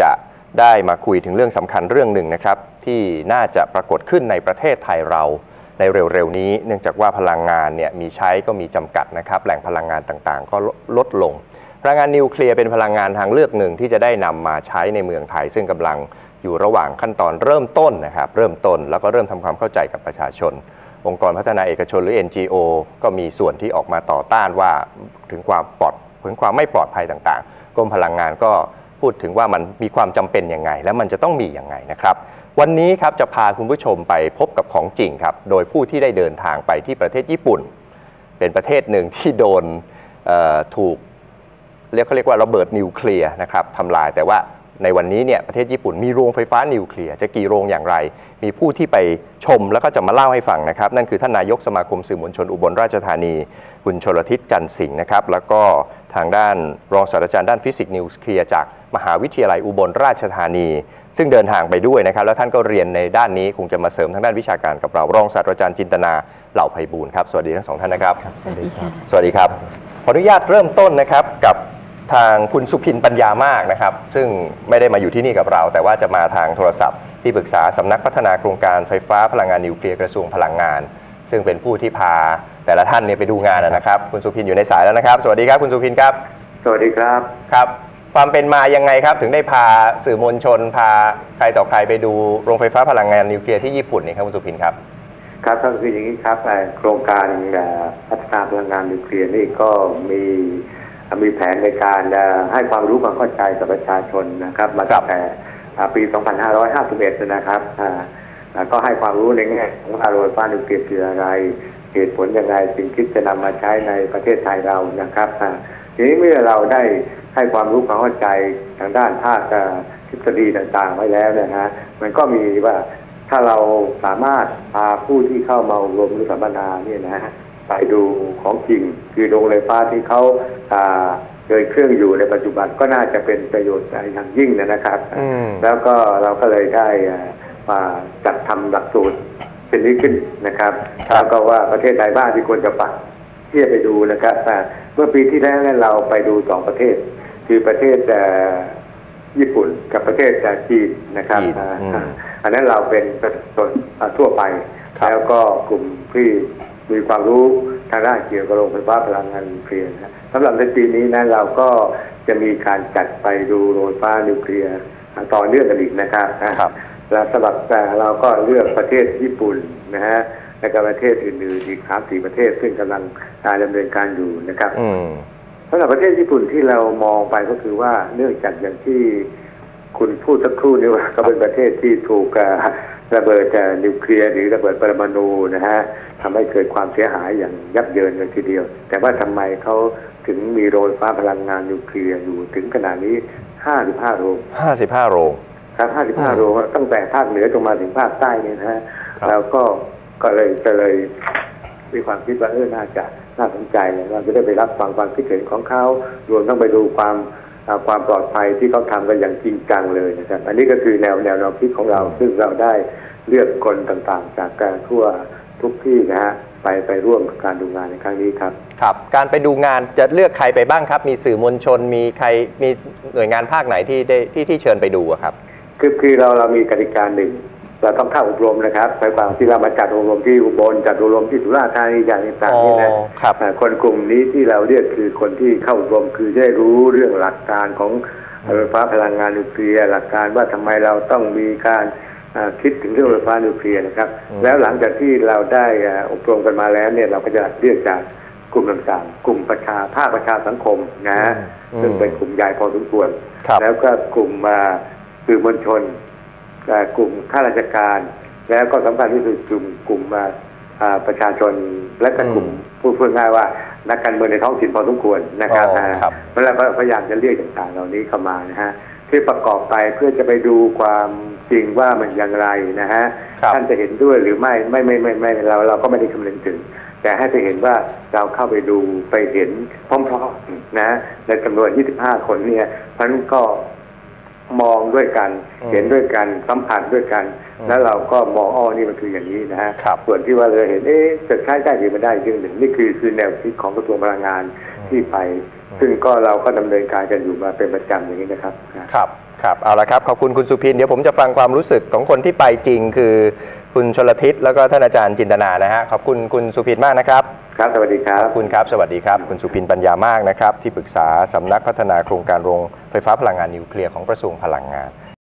จะได้มาคุยถึงเรื่องสำคัญเรื่องหนึ่งนะครับ ที่น่าจะปรากฏขึ้นในประเทศไทยเราในเร็วๆนี้ เนื่องจากว่าพลังงานเนี่ยมีใช้ก็มีจำกัดนะครับ แหล่งพลังงานต่างๆ ก็ลดลง พลังงานนิวเคลียร์เป็นพลังงานทางเลือกหนึ่งที่จะได้นำมาใช้ในเมืองไทย ซึ่งกำลังอยู่ระหว่างขั้นตอนเริ่มต้นนะครับเริ่มต้นแล้วก็เริ่มทำความเข้าใจกับประชาชน องค์กรพัฒนาเอกชนหรือ NGO ก็มีส่วนที่ออกมาต่อต้านว่าถึงความปลอดถึงความไม่ปลอดภัยต่างๆกรมพลังงานก็ พูดถึงว่ามันมีความจำเป็นยังไง และมันจะต้องมียังไงนะครับ วันนี้ครับจะพาคุณผู้ชมไปพบกับของจริงครับ โดยผู้ที่ได้เดินทางไปที่ประเทศญี่ปุ่น เป็นประเทศหนึ่งที่โดนถูกเรียกเขาเรียกว่าระเบิดนิวเคลียร์นะครับทำลายแต่ว่า ในวันนี้เนี่ยประเทศญี่ปุ่นมีโรงไฟฟ้านิวเคลียร์จะกี่โรงอย่างไร มีผู้ที่ไปชมแล้วก็จะมาเล่าให้ฟังนะครับ นั่นคือท่านนายกสมาคมสื่อมวลชนอุบลราชธานี คุณชลทิศจันทร์สิงห์นะครับ แล้วก็ทางด้านรองศาสตราจารย์ด้านฟิสิกส์นิวเคลียร์จากมหาวิทยาลัยอุบลราชธานี ซึ่งเดินทางไปด้วยนะครับ แล้วท่านก็เรียนในด้านนี้คงจะมาเสริมทางด้านวิชาการกับเรารองศาสตราจารย์จินตนาเหล่าไพบูลย์ครับสวัสดีทั้งสองท่านนะครับ สวัสดีค่ะสวัสดีครับขออนุญาตเริ่มต้นนะครับกับ ทางคุณสุพินปัญญามากนะครับ ซึ่งไม่ได้มาอยู่ที่นี่กับเรา แต่ว่าจะมาทางโทรศัพท์ ที่ปรึกษาสำนักพัฒนาโครงการไฟฟ้าพลังงานนิวเคลียร์กระทรวงพลังงาน ซึ่งเป็นผู้ที่พาแต่ละท่านเนี่ยไปดูงานนะครับ คุณสุพินอยู่ในสายแล้วนะครับ สวัสดีครับคุณสุพินครับ สวัสดีครับครับ ความเป็นมายังไงครับ ถึงได้พาสื่อมวลชน พาใครต่อใครไปดูโรงไฟฟ้าพลังงานนิวเคลียร์ที่ญี่ปุ่นนี่ครับคุณสุพินครับครับก็คืออย่างนี้ครับเอ่อโครงการเอ่อพัฒนาพลังงานนิวเคลียร์นี่ก็มี มีแผนในการเอ่อให้ความรู้ความเข้าใจกับประชาชนนะครับ มาตั้งแต่อ่าปี 2551 นะครับอ่าแล้วก็ให้ความรู้ในแง่ของว่าโรงไฟฟ้านิวเคลียร์คืออะไร เหตุผลยังไงสิ่งที่จะนำมาใช้ในประเทศไทยเรานะครับอ่าทีนี้เมื่อเราได้ให้ความรู้ความเข้าใจทางด้านภาคเอ่อทฤษฎีต่างๆไว้แล้วเนะฮะมันก็มีว่าถ้าเราสามารถพาผู้ที่เข้ามาอบรมหรือสัมมนาเนี่ยนะฮะ ไปดูของจริง คือโรงไฟฟ้าที่เขาอ่าเดินเครื่องอยู่ในปัจจุบันก็น่าจะเป็นประโยชน์อย่างยิ่งนะครับอืมแล้วก็เราก็เลยได้อ่ามาจัดทำหลักสูตรเป็นนี้ขึ้นนะครับครับแล้วก็ว่าประเทศใดบ้างที่ควรจะไปที่จะไปดูนะครับอ่าเมื่อปีที่แล้วเนี่ยเราไปดูสองประเทศ คือประเทศเอ่อญี่ปุ่นกับประเทศจีนนะครับจีนอ่าอืมอ่าอันนั้นเราเป็นประชาชนอ่าทั่วไปครับแล้วก็กลุ่มที่ มีความรู้ทางด้านเกี่ยวกับโรงไฟฟ้าพลังงานนิวเคลียร์นะสำหรับในปีนี้นะเราก็จะมีการจัดไปดูโรงไฟฟ้านิวเคลียร์อ่าต่อเนื่องกันอีกนะครับนะครับแล้วสำหรับแต่เราก็เลือกประเทศญี่ปุ่นนะฮะและก็ประเทศอื่นๆอีกสามสี่ประเทศซึ่งกำลังการดำเนินการอยู่นะครับอืมสำหรับประเทศญี่ปุ่นที่เรามองไปก็คือว่าเนื่องจากอย่างที่คุณพูดสักครู่นี้ว่าก็เป็นประเทศที่ถูกเอ่อ ระเบิดเอ่อนิวเคลียร์หรือระเบิดปรมาณูนะฮะทำให้เกิดความเสียหายอย่างยับเยินเลยทีเดียว แต่ว่าทำไมเขาถึงมีโรงไฟฟ้าพลังงานนิวเคลียร์อยู่ถึงขนาดนี้ 55 โรง 55 โรง ครับ 55 โรงตั้งแต่ภาคเหนือจนมาถึงภาคใต้เนี่ยนะฮะครับแล้วก็ก็เลยก็เลยมีความคิดว่าเออน่าจะน่าสนใจเลยเราจะได้ไปรับฟังความคิดเห็นของเขารวมทั้งไปดูความอ่า ความปลอดภัยที่เขาทำกันอย่างจริงจังเลยนะครับ อันนี้ก็คือแนวแนวแนวคิดของเรา ซึ่งเราได้เลือกคนต่างๆ จากการทั่วทุกที่นะฮะไปไปร่วมกับการดูงานในครั้งนี้ครับครับ การไปดูงานจะเลือกใครไปบ้างครับ มีสื่อมวลชนมีใครมีหน่วยงานภาคไหนที่ได้ที่ที่เชิญไปดูอะครับ คือคือเราเรามีกติกาหนึ่ง เราต้องเข้าอบรมนะครับไปความที่เรามาจัดอบรมที่อุบลจัดอบรมที่สุราษฎร์ธานีอย่างต่างๆนี่นะอ๋อครับอ่าคนกลุ่มนี้ที่เราเรียกคือคนที่เข้าอบรมคือจะได้รู้เรื่องหลักการของไฟฟ้าพลังงานนิวเคลียร์หลักการว่าทำไมเราต้องมีการอ่าคิดถึงเรื่องไฟฟ้านิวเคลียร์นะครับ แล้วหลังจากที่เราได้อ่าอบรมกันมาแล้วเนี่ยเราก็จะเรียกจากกลุ่มต่างๆ กลุ่มประชาภาคประชาสังคมนะฮะอืมซึ่งเป็นกลุ่มใหญ่พอสมควรครับแล้วก็กลุ่มอ่าสื่อมวลชนเอ่อ กลุ่มข้าราชการ แล้วก็สำคัญที่สุดกลุ่มกลุ่มอ่าอ่าประชาชนและก็กลุ่มอืมพูดพูดง่ายว่า นักการเมืองในท้องถิ่นพอสมควรนะครับอ๋อนะครับเวลาพยายามจะเรียกต่างๆเหล่านี้เข้ามานะฮะที่ประกอบไปเพื่อจะไปดูความจริงว่ามันอย่างไรนะฮะครับท่านจะเห็นด้วยหรือไม่ไม่ไม่ไม่ไม่เราเราก็ไม่ได้คำนึงถึง แต่ให้ไปเห็นว่าเราเข้าไปดูไปเห็นพร้อมๆนะในจำนวน 25 คนเนี่ยเพราะฉะนั้นก็ มองด้วยกันอืมเห็นด้วยกันสัมผัสด้วยกันอืมแล้วเราก็มองอ้อนี่มันคืออย่างนี้นะฮะครับส่วนที่ว่าเราเห็นเอ๊ะจะใช้ได้หรือไม่ได้เรื่องหนึ่งนี่คือคือแนวคิดของกระทรวงพลังงานที่ไป ซึ่งก็เราก็ดำเนินการกันอยู่มาเป็นประจำอย่างนี้นะครับครับคครับเอาละครับขอบคุณคุณสุพินเดี๋ยวผมจะฟังความรู้สึกของคนที่ไปจริง คือคุณชลทิศแล้วก็ท่านอาจารย์จินตนานะฮะขอบคุณคุณสุพินมากนะครับ ครับ สวัสดีครัขบอบคุณครับ สวัสดีครับ คุณสุพินปัญญามากนะครับ ที่ปรึกษาสำนักพัฒนาโครงการโรงไฟฟ้าพลังงานนิวเคลียร์ของกระทรวงพลังงาน